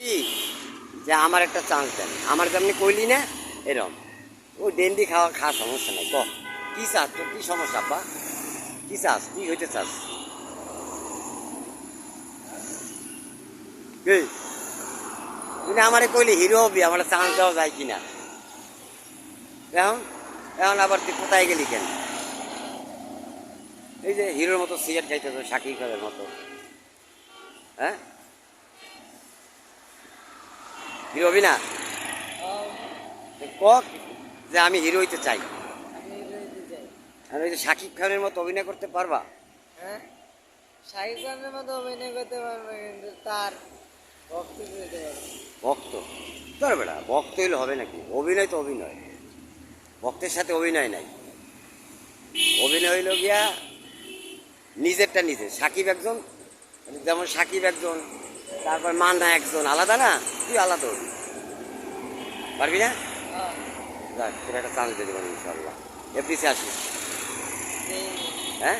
কি যে আমার একটা চান্স দেন। আমার যেমনি কইলি না, এরম। ও ডেন্ডি খাওয়া খাওয়া সমস্যা নাই ক কি চাস তোর? কি সমস্যা, আব্বা? কি চাস? কি হইতে চাস? না আমারে কইলি হিরো হবি, আমার চান্স দেওয়া যায় কিনা? এখন এখন আবার তুই কোথায় গেলি কেন? এই যে হিরোর মতো সিগারেট খাইতে তো খানের মতো। হ্যাঁ? হিরো হবি না? ক যে আমি হিরো হইতে চাই। আমি আর ওই যে শাকিব খানের মতো অভিনয় করতে পারবা? হ্যাঁ? খানের মতো অভিনয় করতে পারবে কিন্তু তার ভক্তি ভক্ত? তোর বেড়া ভক্ত হইলে হবে নাকি? অভিনয় তো অভিনয়। ভক্তের সাথে অভিনয় নাই। অভিনয় হইল গিয়া নিজেরটা নিজে সাকিব একজন যেমন সাকিব একজন তারপর মান্না একজন আলাদা না? তুই আলাদা হবি। পারবি না? হ্যাঁ। যাক তোর একটা চান্স দিতে পারবি ইনশাল্লাহ। এফডিসি আসিস এই হ্যাঁ?